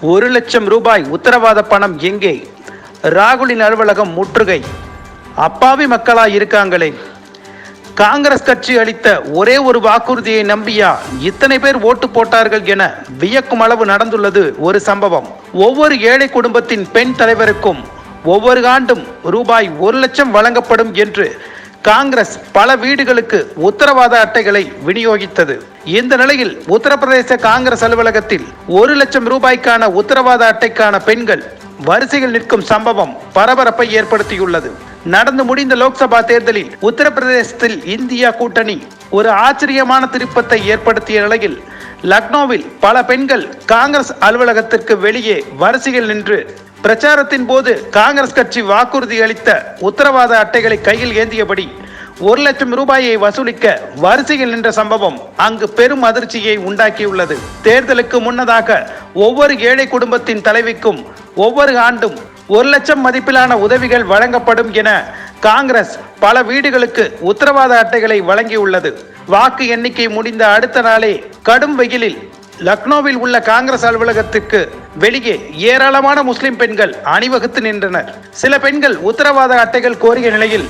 ஒரு லட்சம் ரூபாய் உத்தரவாத பணம் எங்கே? ராகுலின் அலுவலகம் முற்றுகை. அப்பாவி மக்களா இருக்காங்களே. காங்கிரஸ் கட்சி அளித்த ஒரே ஒரு வாக்குறுதியை நம்பியா இத்தனை பேர் ஓட்டு போட்டார்கள் என வியக்கும் அளவு நடந்துள்ளது ஒரு சம்பவம். ஒவ்வொரு ஏழை குடும்பத்தின் பெண் தலைவருக்கும் ஒவ்வொரு ஆண்டும் ரூபாய் ஒரு லட்சம் வழங்கப்படும் என்று காங்கிரஸ் பல வீடுகளுக்கு உத்தரவாத அட்டைகளை விநியோகித்தது. இந்த நிலையில் உத்தரப்பிரதேச காங்கிரஸ் அலுவலகத்தில் ஒரு லட்சம் ரூபாய்க்கான உத்தரவாத அட்டைக்கான பெண்கள் வரிசையில் நிற்கும் சம்பவம் பரபரப்பை ஏற்படுத்தியுள்ளது. நடந்து முடிந்த லோக்சபா தேர்தலில் உத்தரப்பிரதேசத்தில் இந்தியா கூட்டணி ஒரு ஆச்சரியமான திருப்பத்தை ஏற்படுத்திய நிலையில் லக்னோவில் பல பெண்கள் காங்கிரஸ் அலுவலகத்திற்கு வெளியே வரிசையில் நின்று பிரச்சாரத்தின் போது காங்கிரஸ் கட்சி வாக்குறுதி அளித்த உத்தரவாத அட்டைகளை கையில் ஏந்தியபடி ஒரு லட்சம் ரூபாயை வசூலிக்க வரிசையில் நின்ற சம்பவம் அங்கு பெரும் அதிர்ச்சியை உண்டாக்கியுள்ளது. தேர்தலுக்கு முன்னதாக ஒவ்வொரு ஏழை குடும்பத்தின் தலைவிக்கும் ஒவ்வொரு ஆண்டும் ஒரு லட்சம் மதிப்பிலான உதவிகள் வழங்கப்படும் என காங்கிரஸ் பல வீடுகளுக்கு உத்தரவாத அட்டைகளை வழங்கியுள்ளது. வாக்கு எண்ணிக்கை முடிந்த அடுத்த நாளே கடும் வெயிலில் லக்னோவில் உள்ள காங்கிரஸ் அலுவலகத்திற்கு வெளியே ஏராளமான முஸ்லிம் பெண்கள் அணிவகுத்து நின்றனர். சில பெண்கள் உத்தரவாத அட்டைகள் கோரிய நிலையில்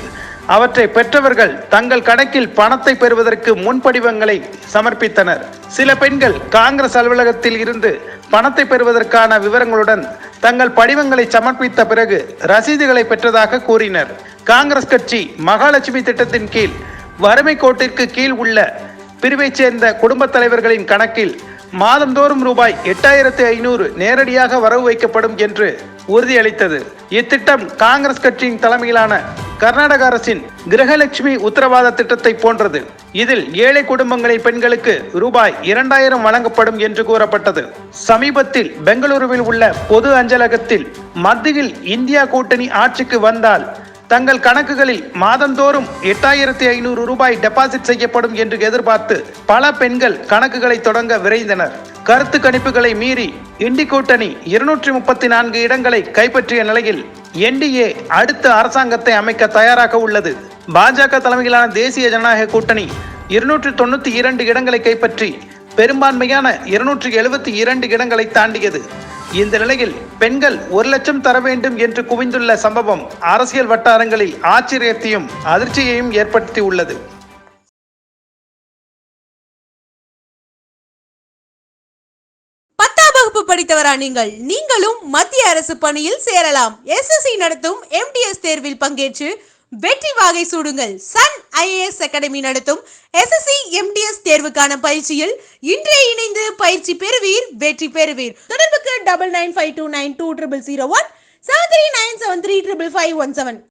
அவற்றை பெற்றவர்கள் தங்கள் கணக்கில் பணத்தை பெறுவதற்கு முன்படிவங்களை சமர்ப்பித்தனர். சில பெண்கள் காங்கிரஸ் அலுவலகத்தில் இருந்து பணத்தை பெறுவதற்கான விவரங்களுடன் தங்கள் படிவங்களை சமர்ப்பித்த பிறகு ரசீதுகளை பெற்றதாக கூறினர். காங்கிரஸ் கட்சி மகாலட்சுமி திட்டத்தின் கீழ் வறுமை கோட்டிற்கு கீழ் உள்ள பிரிவைச் சேர்ந்த குடும்பத் தலைவர்களின் கணக்கில் மாதந்தோறும் ரூபாய் எட்டாயிரத்து ஐநூறு நேரடியாக வரவு வைக்கப்படும் என்று உறுதியளித்தது. இத்திட்டம் காங்கிரஸ் கட்சியின் தலைமையிலான கர்நாடக அரசின் கிரகலட்சுமி உத்தரவாத திட்டத்தை போன்றது. இதில் ஏழை குடும்பங்களின் பெண்களுக்கு ரூபாய் இரண்டாயிரம் வழங்கப்படும் என்று கூறப்பட்டது. சமீபத்தில் பெங்களூருவில் உள்ள பொது அஞ்சலகத்தில் மத்தியில் இந்தியா கூட்டணி ஆட்சிக்கு வந்தால் தங்கள் கணக்குகளில் மாதந்தோறும் எட்டாயிரத்தி ஐநூறு ரூபாய் டெபாசிட் செய்யப்படும் என்று எதிர்பார்த்து பல பெண்கள் கணக்குகளை தொடங்க விரைந்தனர். கருத்து கணிப்புகளை மீறி இண்டி கூட்டணி இருநூற்றி முப்பத்தி நான்கு இடங்களை கைப்பற்றிய நிலையில் என்டிஏ அடுத்த அரசாங்கத்தை அமைக்க தயாராக உள்ளது. பாஜக தலைமையிலான தேசிய ஜனநாயக கூட்டணி இருநூற்றி தொண்ணூத்தி இரண்டு இடங்களை கைப்பற்றி பெரும்பான்மையான இருநூற்றி எழுபத்தி இரண்டு இடங்களை தாண்டியது. இந்த நிலையில் பெண்கள் ஒரு லட்சம் தர வேண்டும் என்று குவிந்துள்ள சம்பவம் அரசியல் வட்டாரங்களில் ஆச்சரியத்தையும் அதிர்ச்சியையும் ஏற்படுத்தி உள்ளது. படித்தவரா நீங்கள்? நீங்களும் மத்திய அரசு பணியில் சேரலாம். எஸ்எஸ்சி நடத்தும் எம்டிஎஸ் தேர்வில் பங்கேற்று வெற்றி வாகை சூடுங்கள். சன் ஐஏஎஸ் அகாடமி நடத்தும் எஸ்எஸ்சி எம்டிஎஸ் தேர்வுக்கான பயிற்சியில் இன்றே இணைந்து பயிற்சி பெறுவீர் வெற்றி பெறுவீர். at double nine five two nine two triple zero one seven three nine seven three triple five one seven.